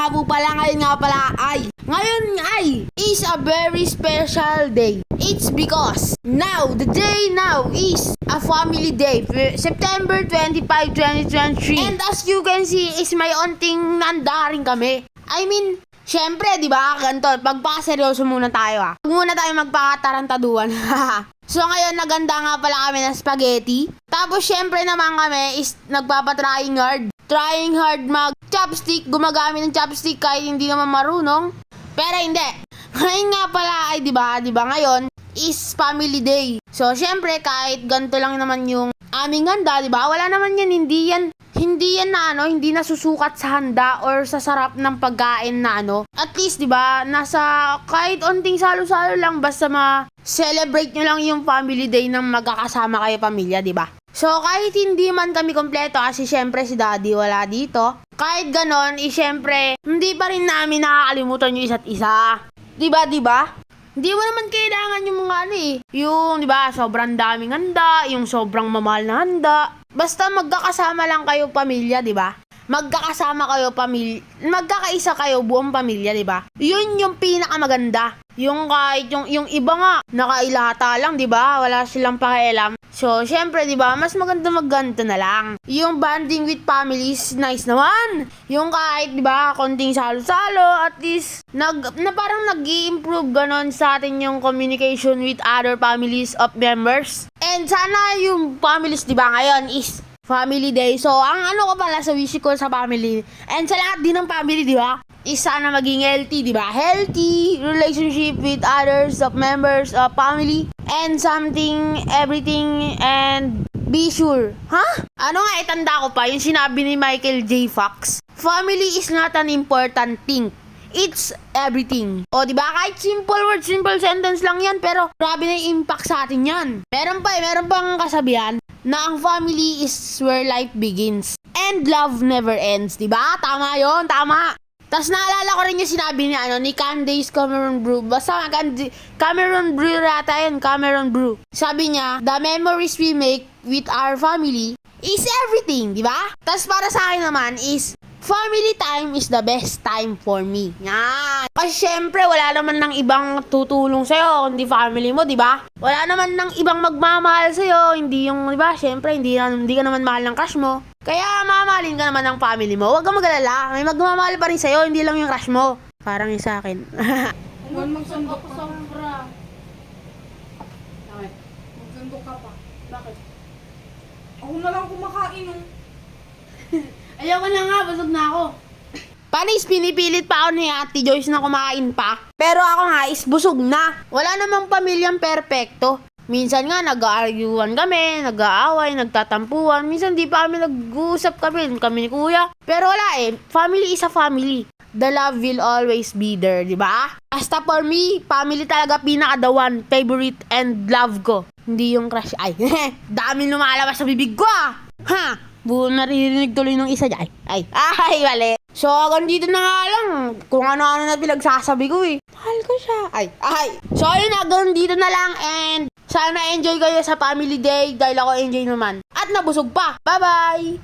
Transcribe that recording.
nga po pala, ngayon nga pala ay, ngayon ay is a very special day. It's because now, the day now is a family day, September 25, 2023. And as you can see, is may onting nandaring kami. I mean, syempre, di ba, ganito, pagpakaseryoso muna tayo ah. Huwag muna tayo magpakatarantaduan. so ngayon, naganda nga pala kami ng spaghetti. Tapos syempre naman kami is nagpapatrying hard. Trying hard mag chopstick, gumagamit ng chopstick kahit hindi naman marunong. Pero hindi. Ngayon nga pala ay 'di ba, 'di ba ngayon is family day. So syempre kahit ganito lang naman yung aming handa, 'di ba? Wala naman yan hindi yan hindi yan na ano, hindi nasusukat sa handa or sa sarap ng pagkain na ano. At least 'di ba, nasa kahit onting salo-salo lang basta ma-celebrate nyo lang yung family day ng magkakasama kayo pamilya, 'di ba? So, kahit hindi man kami kompleto kasi syempre si daddy wala dito. Kahit ganon, eh syempre, hindi pa rin namin nakakalimutan yung isa't isa. Diba, diba? Hindi mo naman kailangan yung mga ano eh. Yung, di ba, sobrang daming handa, yung sobrang mamahal na handa. Basta magkakasama lang kayo pamilya, di ba? Magkakasama kayo pamilya, magkakaisa kayo buong pamilya, di ba? Yun yung pinakamaganda. Yung kahit yung, yung iba nga, nakailata lang, di ba? Wala silang pakialam. So, syempre, di ba, mas maganda magganto na lang. Yung bonding with families, nice naman. Yung kahit, di ba, konting salo-salo, at least, nag, na parang nag improve ganon sa atin yung communication with other families of members. And sana yung families, di ba, ngayon is family day. So, ang ano ko pala sa wish ko sa family, and sa lahat din ng family, di ba, is sana maging healthy, di ba? Healthy relationship with others of members of family and something, everything, and be sure. Ha? Ano nga, itanda ko pa, yung sinabi ni Michael J. Fox. Family is not an important thing. It's everything. O, di ba? Kahit simple word, simple sentence lang yan, pero grabe na yung impact sa atin yan. Meron pa eh, meron pang kasabihan na ang family is where life begins. And love never ends, di ba? Tama yon tama. Tapos naalala ko rin yung sinabi ni ano ni Candace Cameron Brew. Basta Candy, Cameron Brew rata yun, Cameron Brew. Sabi niya, the memories we make with our family is everything, di ba? Tapos para sa akin naman is family time is the best time for me. Yan. Kasi syempre, wala naman ng ibang tutulong sa'yo, kundi family mo, di ba? Wala naman ng ibang magmamahal sa'yo, hindi yung, di ba? Syempre, hindi, hindi ka naman mahal ng crush mo. Kaya mamahalin ka naman ng family mo. Huwag kang mag-alala. May magmamahal pa rin sa'yo, hindi lang yung crush mo. Parang yung sa akin. Huwag magsundok ka. Sobra. Bakit? Magsundok ka pa. Bakit? Ako na lang kumakain oh. Ayoko na nga, busog na ako. Panis, pinipilit pa ako ni Ate Joyce na kumain pa. Pero ako nga is busog na. Wala namang pamilyang perpekto. Minsan nga nag-aarguan kami, nag-aaway, nagtatampuan. Minsan di pa kami nag-uusap kami, kami ni Kuya. Pero wala eh, family is a family. The love will always be there, di ba? Basta for me, family talaga pinaka the one favorite and love ko. Hindi yung crush. Ay, dami lumalabas sa bibig ko ah! Ha? Bu naririnig tuloy nung isa niya. Ay, ay, ay, mali. So, hanggang dito na nga lang. Kung ano-ano na pinagsasabi ko eh. Mahal ko siya. Ay, ay. So, ayun, hanggang dito na lang and sana enjoy kayo sa family day dahil ako enjoy naman. At nabusog pa. Bye-bye!